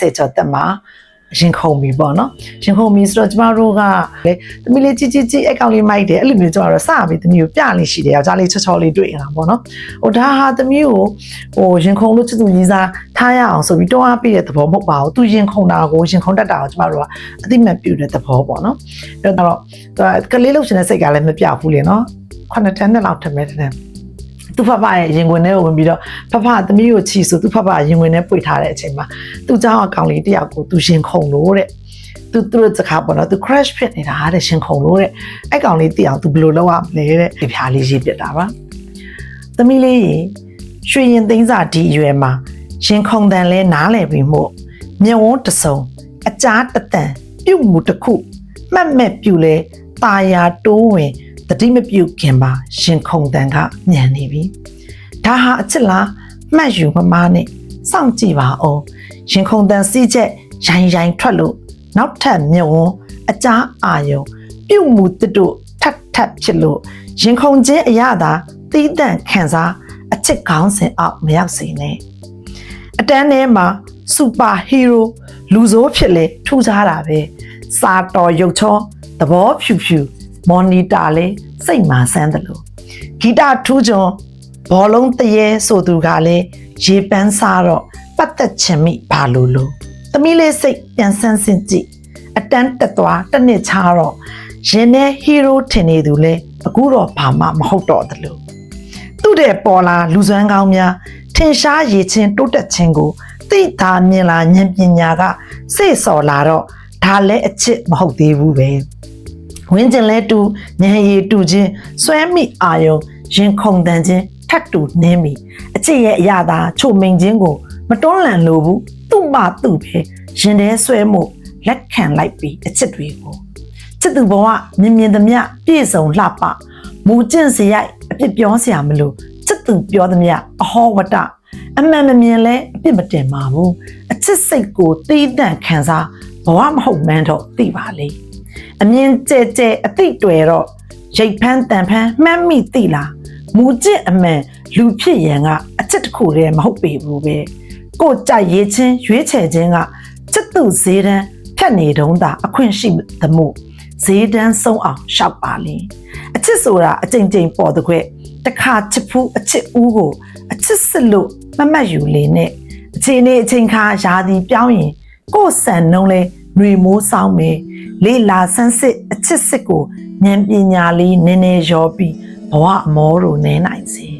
စေချောတက်မှာရင်ခုန်ပြီပေါ့နော်ရင်ခုန်ပြီဆိုတော့ကျမတို့ကလေသမီးလေးជីជីជីအကောင်လေးမိုက်တယ်အဲ့လိုမျိုးကျမတို့စပြီးသမီးကိုပြလေးရှိတယ်ယောက်ျားလေးချောချောလေးတွေ့နေတာပေါ့နော်ဟိုဒါဟာသမီးကိုဟိုရင်ခုန်လို့ချစ်သူကြီးစားထားရအောင်ဆိုပြီးတွန်းအားပေးတဲ့သဘောမဟုတ်ပါဘူးသူရင်ခုန်တာကိုရင်ခုန်တတ်တာကိုကျမတို့ကအတိမတ်ပြုတဲ့သဘောပေါ့နော်အဲ့တော့သူကကလေးလို့ရှင်တဲ့စိတ်ကလည်းမပြောက်ဘူးလေနော်ခုနှစ်တန်းနဲ့လောက်ထင်မဲ့တဲ့ သူဖဖရဲ့ရင်ခွင်ထဲကိုဝင်ပြီးတော့ဖဖသမီးကိုချီဆိုသူဖဖရင်ခွင်ထဲပွေထားတဲ့အချိန်မှာသူเจ้าအကောင်လေးတယောက်ကိုသူရှင်ခုန်လို့တဲ့သူသူတို့စကားပေါ့နော်သူ crash ဖြစ်နေတာတဲ့ရှင်ခုန်လို့တဲ့အဲ့ကောင်လေးတယောက်သူဘယ်လိုလုပ်ရမလဲတဲ့ဒီဖြားလေးရေးပြတာပါသမီးလေးရွှေရင်သိန်းစာဒီအရွယ်မှာရှင်ခုန်တန်လဲနားလည်ပြီးမို့မျက်ဝန်းတစ်စုံအကြားတတန်ပြုတ်မှုတစ်ခုမှတ်မဲ့ပြုလဲตาယာတိုးဝင် တတိမပြုတ်ခင်ပါရှင်ခုန်တန်ကညံနေပြီဒါဟာအချစ်လားမှတ်ယူမမနဲ့စောင့်ကြည့်ပါအောင်ရင်ခုန်တန်စီးချက်ရိုင်ရိုင်ထွက်လို့နောက်ထပ်မြုံဝန်းအကြားအာယုံပြုတ်မှုတတို့ထပ်ထပ်ဖြစ်လို့ရင်ခုန်ခြင်းအရသာတီးတန့်ခံစားအချစ်ကောင်းစင်အောက်မရောက်စေနဲ့အတန်းထဲမှာစူပါဟီးရိုလူဆိုးဖြစ်လေထူခြားတာပဲစာတော်ရုပ်ချောသဘောဖြူဖြူ မော်နီတာလေးစိတ်မာဆန်းတယ်လို့ဂီတထူးချွန်ဘောလုံးတရေဆိုသူကလည်းရေပန်းစားတော့ပတ်သက်ချင်မိဘာလို့လို့သမီးလေးစိတ်ပြန်ဆန်းစင်ကြည့်အတန်းတက်သွားတစ်နှစ်ချာတော့ရင်ထဲဟီးရိုးထင်နေသူလဲအခုတော့ဘာမှမဟုတ်တော့တယ်လို့သူ့တဲ့ပေါ်လာလူစွမ်းကောင်းများထင်ရှားရည်ချင်းတိုးတက်ခြင်းကိုသိတာမြင်လာဉာဏ်ပညာကစိတ်စော်လာတော့ဒါလည်းအချစ်မဟုတ်သေးဘူးပဲ ဝင်းကျင်လဲတူညံရည်တူချင်းစွဲမိအာယုံရင်ခုန်တန်ချင်းထတ်တူနင်းမိအချစ်ရဲ့အရာသာချိုမိန်ချင်းကိုမတွန်းလှန်လို့ဘူးသူ့မသူ့ပဲရင်ထဲဆွဲမှုလက်ခံလိုက်ပြီးအချစ်တွေကိုချစ်သူဘဝမြင်မြင်သမျှပြည့်စုံလှပမူကျင့်စရိုက်အပြစ်ပြောစရာမလိုချစ်သူပြောသမျှအဟောဝတ္တအမှန်မမြင်လဲအပြစ်မတင်ပါဘူးအချစ်စိတ်ကိုတီးတန့်ခံစားဘဝမဟုတ်မှန်းတော့သိပါလေ အမြင်ကျဲကျဲအသိတွေတော့ရိတ်ဖန်းတန်ဖန်းမှမ်းမိသိလားမူကျင့်အမှန်လူဖြစ်ရန်ကအချစ်တစ်ခုတည်းမဟုတ်ပေဘူးပဲကိုယ်ကြိုက်ရေးချင်းရွေးချယ်ခြင်းကချစ်သူဈေးတန်းဖြတ်နေတုံးသာအခွင့်ရှိသမှုဈေးတန်းဆုံးအောင်ရှောက်ပါလေအချစ်ဆိုတာအကြိမ်ကြိမ်ပေါ်တဲ့ခွဲ့တစ်ခါချစ်ဖူးအချစ်ဦးကိုအချစ်စစ်လို့မမတ်ယူလေနဲ့အချိန်နဲ့အချိန်ခါရာသီပြောင်းရင်ကိုယ်ဆန်နှုံးလဲຫນွေမိုးဆောင်မယ် လေးလာဆန်းစစ်အချစ်စစ်ကိုဉာဏ်ပညာလေးနည်းနည်းရောပြီးဘဝအမောတို့နဲနိုင်စေ